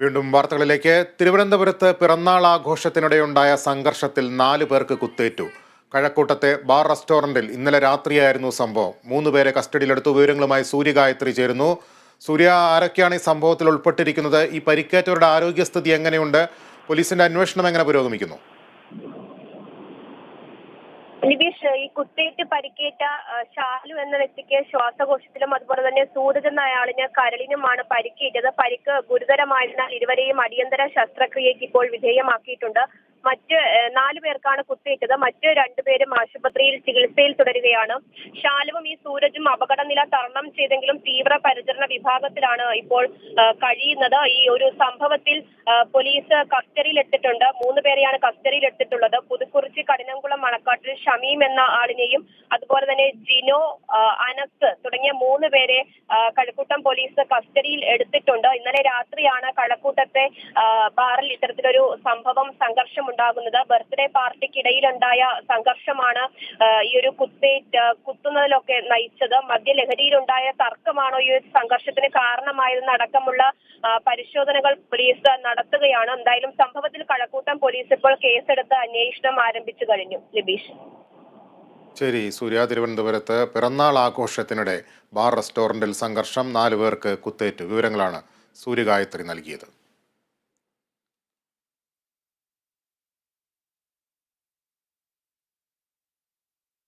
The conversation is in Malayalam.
വീണ്ടും വാർത്തകളിലേക്ക്. തിരുവനന്തപുരത്ത് പിറന്നാൾ ആഘോഷത്തിനിടെയുണ്ടായ സംഘർഷത്തിൽ നാല് പേർക്ക് കുത്തേറ്റു. കഴക്കൂട്ടത്തെ ബാർ റെസ്റ്റോറന്റിൽ ഇന്നലെ രാത്രിയായിരുന്നു സംഭവം. മൂന്ന് പേരെ കസ്റ്റഡിയിലെടുത്തു. വിവരങ്ങളുമായി സൂര്യഗായത്രി ചേരുന്നു. സൂര്യ ആരൊക്കെയാണ് ഈ സംഭവത്തിൽ ഉൾപ്പെട്ടിരിക്കുന്നത്? ഈ പരിക്കേറ്റവരുടെ ആരോഗ്യസ്ഥിതി എങ്ങനെയുണ്ട്? പോലീസിന്റെ അന്വേഷണം എങ്ങനെ പുരോഗമിക്കുന്നു? നിബീഷ് ഈ കുത്തേറ്റ് പരിക്കേറ്റ ഷാലു എന്ന വ്യക്തിക്ക് ശ്വാസകോശത്തിലും അതുപോലെ തന്നെ സൂരജ് എന്ന അയാളിന് കരളിനുമാണ് പരിക്കേറ്റത്. പരിക്ക് ഗുരുതരമായതിനാൽ ഇരുവരെയും അടിയന്തര ശസ്ത്രക്രിയയ്ക്ക് ഇപ്പോൾ വിധേയമാക്കിയിട്ടുണ്ട്. മറ്റ് നാലു പേർക്കാണ് കുത്തേറ്റത് മറ്റ് രണ്ടുപേരും ആശുപത്രിയിൽ ചികിത്സയിൽ തുടരുകയാണ്. ഷാലുവും ഈ സൂരജും അപകടനില തരണം ചെയ്തെങ്കിലും തീവ്ര പരിചരണ വിഭാഗത്തിലാണ് ഇപ്പോൾ കഴിയുന്നത്. ഈ ഒരു സംഭവത്തിൽ പോലീസ് കസ്റ്റഡിയിൽ എടുത്തിട്ടുണ്ട് മൂന്ന് പേരെയാണ് കസ്റ്റഡിയിൽ എടുത്തിട്ടുള്ളത് പുതുക്കുറിച്ചി കഠിനംകുളം മണക്കാട്ടിൽ ഷമീം എന്ന ആളിനെയും അതുപോലെ തന്നെ ജിനോ അനസ് തുടങ്ങിയ മൂന്ന് പേരെ കഴക്കൂട്ടം പോലീസ് കസ്റ്റഡിയിൽ എടുത്തിട്ടുണ്ട്. ഇന്നലെ രാത്രിയാണ് കഴക്കൂട്ടത്തെ ബാറിൽ ഇത്തരത്തിലൊരു സംഭവം സംഘർഷം ഉണ്ടാകുന്നത്. ബർത്ത്ഡേ പാർട്ടിക്കിടയിലുണ്ടായ സംഘർഷമാണ് ഈ ഒരു കുത്തേറ്റ് കുത്തുന്നതിലൊക്കെ നയിച്ചത്. മദ്യലഹരിയിലുണ്ടായ തർക്കമാണോ ഈ ഒരു സംഘർഷത്തിന് കാരണമായതെന്ന് അടക്കമുള്ള പരിശോധനകൾ പോലീസ് നടത്തുകയാണ്. എന്തായാലും സംഭവത്തിൽ കഴക്കൂട്ടം പോലീസ് ഇപ്പോൾ കേസെടുത്ത് അന്വേഷണം ആരംഭിച്ചു കഴിഞ്ഞു. ലിബീഷ്. ശരി സൂര്യ തിരുവനന്തപുരത്ത് പിറന്നാൾ ആഘോഷത്തിനിടെ ബാർ റെസ്റ്റോറന്റിൽ സംഘർഷം നാല് പേർക്ക് കുത്തേറ്റു. വിവരങ്ങളാണ് സൂര്യഗായത്രി നൽകിയത്.